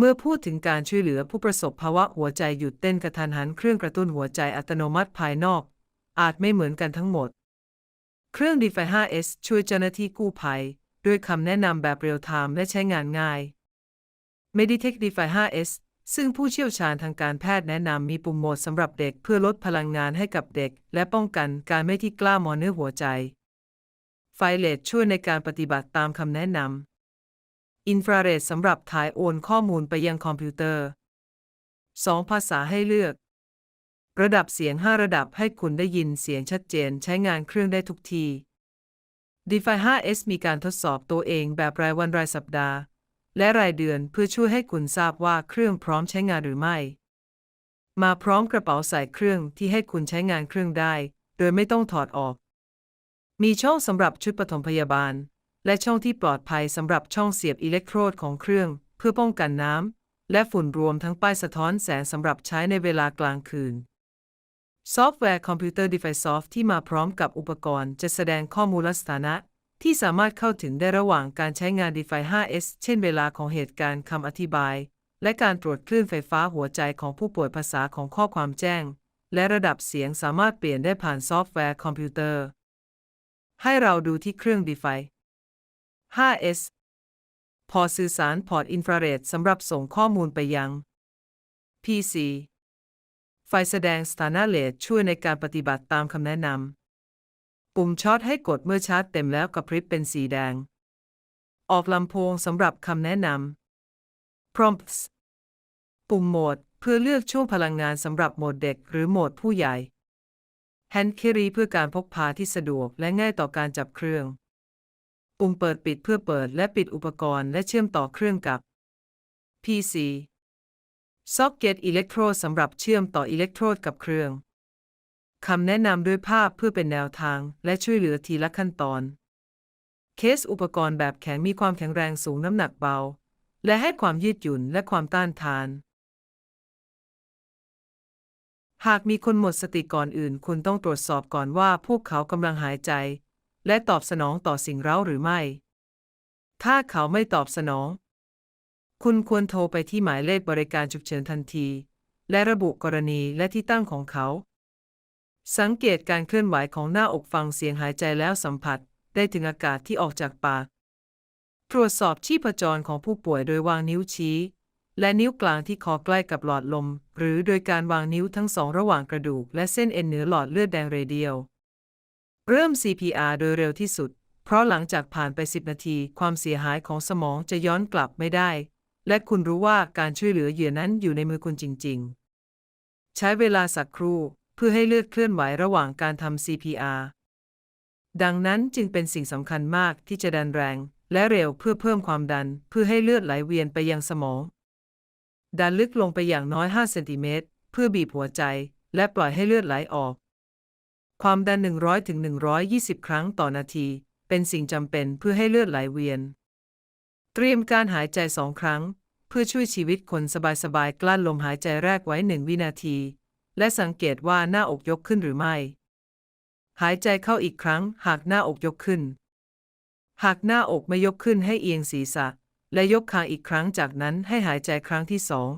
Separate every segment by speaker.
Speaker 1: เมื่อพูดถึงการช่วยเหลือผู้ประสบภาวะหัวใจหยุดเต้นกระทันหันเครื่องกระตุ้นหัวใจอัตโนมัติภายนอก อาจไม่เหมือนกันทั้งหมด เครื่อง d e f i 5S ช่วยเจ้าหน้าที่กู้ภัย ด้วยคำแนะนำแบบเรียลไทม์และใช้งานง่าย Meditech d e f i 5S ซึ่งผู้เชี่ยวชาญทางการแพทย์แนะนำมีปุ่มโหมดสำหรับเด็กเพื่อลดพลังงานให้กับเด็ก และป้องกันการไม่ที่กล้ามอเนื้อหัวใจไฟเลดช่วยในการปฏิบัติตามคำแนะนำ อินฟราเรดสำหรับถ่ายโอนข้อมูลไปยังคอมพิวเตอร์ 2 ภาษาให้เลือก ระดับเสียง 5 ระดับให้คุณได้ยินเสียงชัดเจนใช้งานเครื่องได้ทุกที d e f i 5S มีการทดสอบตัวเองแบบรายวันรายสัปดาห์ และรายเดือนเพื่อช่วยให้คุณทราบว่าเครื่องพร้อมใช้งานหรือไม่ มาพร้อมกระเป๋าใส่เครื่องที่ให้คุณใช้งานเครื่องได้ โดยไม่ต้องถอดออก มีช่องสำหรับชุดปฐมพยาบาล และช่องที่ปลอดภัยสำหรับช่องเสียบอิเล็กโทรดของเครื่อง เพื่อป้องกันน้ำ และฝุ่นรวมทั้งป้ายสะท้อนแสงสำหรับใช้ในเวลากลางคืน ซอฟต์แวร์คอมพิวเตอร์ Device Soft ที่มาพร้อมกับอุปกรณ์จะแสดงข้อมูลและสถานะ ที่สามารถเข้าถึงได้ระหว่างการใช้งาน DeFi 5S เช่นเวลาของเหตุการณ์คำอธิบาย และการตรวจคลื่นไฟฟ้าหัวใจของผู้ป่วยภาษาของข้อความแจ้ง และระดับเสียงสามารถเปลี่ยนได้ผ่านซอฟต์แวร์คอมพิวเตอร์ ให้เราดูที่เครื่อง DeFi 5S พอสื่อสารพอร์ตอินฟราเรดสำหรับส่งข้อมูลไปยัง PC ไฟแสดงสถานะเลดช่วยในการปฏิบัติตามคำแนะนำ ปุ่มช็อตให้กดเมื่อชาร์จเต็มแล้วกระพริบเป็นสีแดง ออกลำโพงสำหรับคำแนะนำ Prompts ปุ่มโหมดเพื่อเลือกช่วงพลังงานสำหรับโหมดเด็กหรือโหมดผู้ใหญ่ Hand Carry เพื่อการพกพาที่สะดวกและง่ายต่อการจับเครื่อง ปุ่มเปิดปิดเพื่อเปิดและปิดอุปกรณ์และเชื่อมต่อเครื่องกับ PC Socket Electrode สำหรับเชื่อมต่ออิเล็กโทรดกับเครื่อง คำแนะนำด้วยภาพเพื่อเป็นแนวทางและช่วยเหลือทีละขั้นตอน เคสอุปกรณ์แบบแข็งมีความแข็งแรงสูงน้ำหนักเบา และให้ความยืดหยุ่นและความต้านทาน หากมีคนหมดสติก่อนอื่น คุณต้องตรวจสอบก่อนว่าพวกเขากำลังหายใจ และตอบสนองต่อสิ่งเร้าหรือไม่ ถ้าเขาไม่ตอบสนอง คุณควรโทรไปที่หมายเลขบริการฉุกเฉินทันที และระบุกรณีและที่ตั้งของเขา สังเกตการเคลื่อนไหวของหน้าอกฟังเสียงหายใจแล้วสัมผัสได้ถึงอากาศที่ออกจากปาก ตรวจสอบชีพจรของผู้ป่วยโดยวางนิ้วชี้ และนิ้วกลางที่คอใกล้กับหลอดลม หรือโดยการวางนิ้วทั้งสองระหว่างกระดูกและเส้นเอ็นเหนือหลอดเลือดแดงเรเดียล เริ่ม CPR โดยเร็วที่สุด เพราะหลังจากผ่านไป 10 นาที ความเสียหายของสมองจะย้อนกลับไม่ได้ และคุณรู้ว่าการช่วยเหลือเหยื่อนั้นอยู่ในมือคุณจริง ๆ ใช้เวลาสักครู่เพื่อให้เลือดเคลื่อนไหวระหว่างการทำ CPR ดังนั้นจึงเป็นสิ่งสำคัญมากที่จะดันแรง และเร็วเพื่อเพิ่มความดัน เพื่อให้เลือดไหลเวียนไปยังสมอง ดันลึกลงไปอย่างน้อย 5 เซนติเมตรเพื่อบีบหัวใจ และปล่อยให้เลือดไหลออก ความดัน 100ถึง120 ครั้งต่อนาที เป็นสิ่งจำเป็นเพื่อให้เลือดไหลเวียน เตรียมการหายใจสองครั้ง เพื่อช่วยชีวิตคนสบายๆ กลั้นลมหายใจแรกไว้หนึ่งวินาที และสังเกตว่าหน้าอกยกขึ้นหรือไม่ หายใจเข้าอีกครั้ง หากหน้าอกยกขึ้น หากหน้าอกไม่ยกขึ้นให้เอียงศีรษะ และยกคางอีกครั้งจากนั้นให้หายใจครั้งที่สอง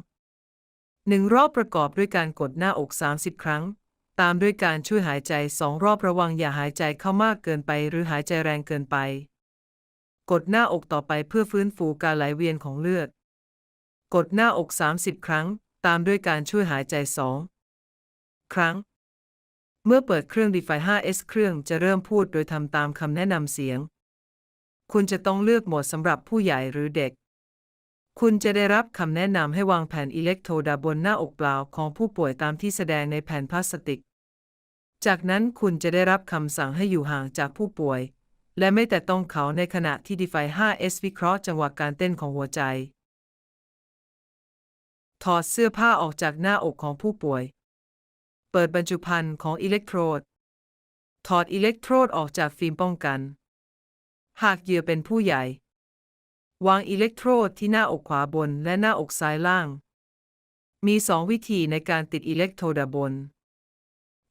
Speaker 1: หนึ่งรอบประกอบด้วยการกดหน้าอก 30 ครั้ง ตามด้วยการช่วยหายใจสองรอบระวังอย่าหายใจเข้ามากเกินไปหรือหายใจแรงเกินไป กดหน้าอกต่อไปเพื่อฟื้นฟูการไหลเวียนของเลือด กดหน้าอก 30 ครั้ง ตามด้วยการช่วยหายใจสองครั้ง เมื่อเปิดเครื่อง DeFi 5S เครื่องจะเริ่มพูดโดยทำตามคำแนะนำเสียง คุณจะต้องเลือกโหมดสำหรับผู้ใหญ่หรือเด็ก คุณจะได้รับคำแนะนำให้วางแผ่นอิเล็กโทรดาบนหน้าอกเปล่าของผู้ป่วยตามที่แสดงในแผ่นพลาสติก จากนั้นคุณจะได้รับคำสั่งให้อยู่ห่างจากผู้ป่วย และไม่แต่ต้องเขาในขณะที่ DeFi 5S วิเคราะห์จังหวะการเต้นของหัวใจ ถอดเสื้อผ้าออกจากหน้าอกของผู้ป่วย เปิดบรรจุภัณฑ์ของอิเล็กโทรด ถอดอิเล็กโทรดออกจากฟิล์มป้องกัน หากเหยื่อเป็นผู้ใหญ่ วางอิเล็กโทรดที่หน้าอกขวาบนและหน้าอกซ้ายล่าง มีสองวิธีในการติดอิเล็กโทรดบน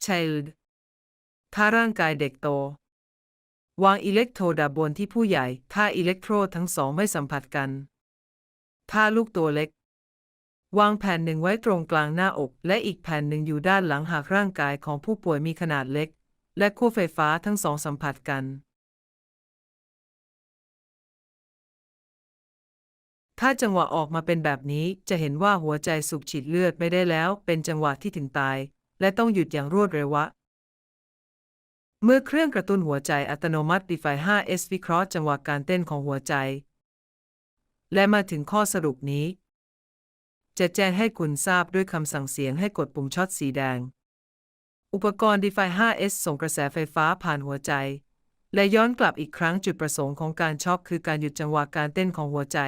Speaker 1: Child ถ้าร่างกายเด็กโต วางอิเล็กโทรดบนที่ผู้ใหญ่ ถ้าอิเล็กโทรดทั้งสองไม่สัมผัสกัน ถ้าลูกตัวเล็ก วางแผ่นหนึ่งไว้ตรงกลางหน้าอก และอีกแผ่นหนึ่งอยู่ด้านหลังหากร่างกายของผู้ป่วยมีขนาดเล็ก และขั้วไฟฟ้าทั้งสองสัมผัสกัน ถ้าจังหวะออกมาเป็นแบบนี้จะเห็นว่าหัวใจสูบฉีดเลือดไม่ได้แล้ว เป็นจังหวะที่ถึงตาย และต้องหยุดอย่างรวดเร็ววะ เมื่อเครื่องกระตุ้นหัวใจอัตโนมัติ d e f i 5S วิเคราะห์จังหวะการเต้นของหัวใจ และมาถึงข้อสรุปนี้ จะแจ้งให้คุณทราบด้วยคำสั่งเสียงให้กดปุ่มช็อตสีแดง อุปกรณ์ d e f i 5S ส่งกระแสไฟฟ้าผ่านหัวใจ และย้อนกลับอีกครั้งจุดประสงค์ของการช็อคคือการหยุดจังหวะการเต้นของหัวใจ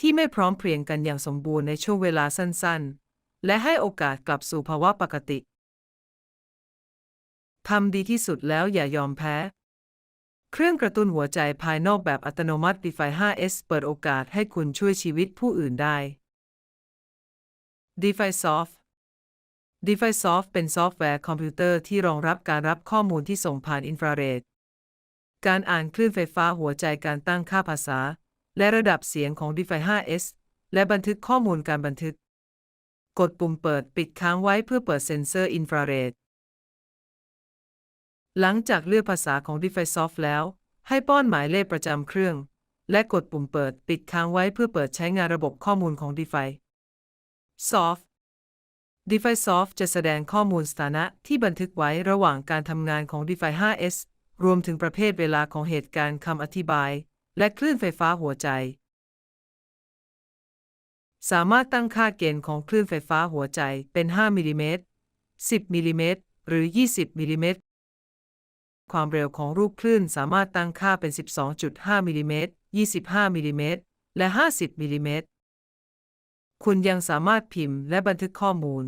Speaker 1: ที่ไม่พร้อมเพรียงกันอย่างสมบูรณ์ในช่วงเวลาสั้นๆ และให้โอกาสกลับสู่ภาวะปกติ ทำดีที่สุดแล้วอย่ายอมแพ้ เครื่องกระตุ้นหัวใจภายนอกแบบอัตโนมัติ d e f i 5S เปิดโอกาสให้คุณช่วยชีวิตผู้อื่นได้ d e f i Soft d e f i Soft เป็นซอฟต์แวร์คอมพิวเตอร์ที่รองรับการรับข้อมูลที่ส่งผ่านอินฟราเรด การอ่านคลื่นไฟฟ้าหัวใจการตั้งค่าภาษา และระดับเสียงของ d e f i 5S และบันทึกข้อมูลการบันทึก กดปุ่มเปิดปิดค้างไว้เพื่อเปิดเซ็นเซอร์อินฟราเรด หลังจากเลือกภาษาของ d e f i Soft แล้ว ให้ป้อนหมายเลขประจำเครื่อง และกดปุ่มเปิดปิดค้างไว้เพื่อเปิดใช้งานระบบข้อมูลของ d e f i Soft d e f i Soft จะแสดงข้อมูลสถานะที่บันทึกไว้ระหว่างการทำงานของ d e f i 5S รวมถึงประเภทเวลาของเหตุการณ์คำอธิบาย และคลื่นไฟฟ้าหัวใจ สามารถตั้งค่าเกณฑ์ของคลื่นไฟฟ้าหัวใจเป็น 5มิลลิเมตร10มิลลิเมตรหรือ 20มิลลิเมตร ความเร็วของรูปคลื่นสามารถตั้งค่าเป็น 12.5มิลลิเมตร25มิลลิเมตรและ 50มิลลิเมตรคุณยังสามารถพิมพ์และบันทึกข้อมูล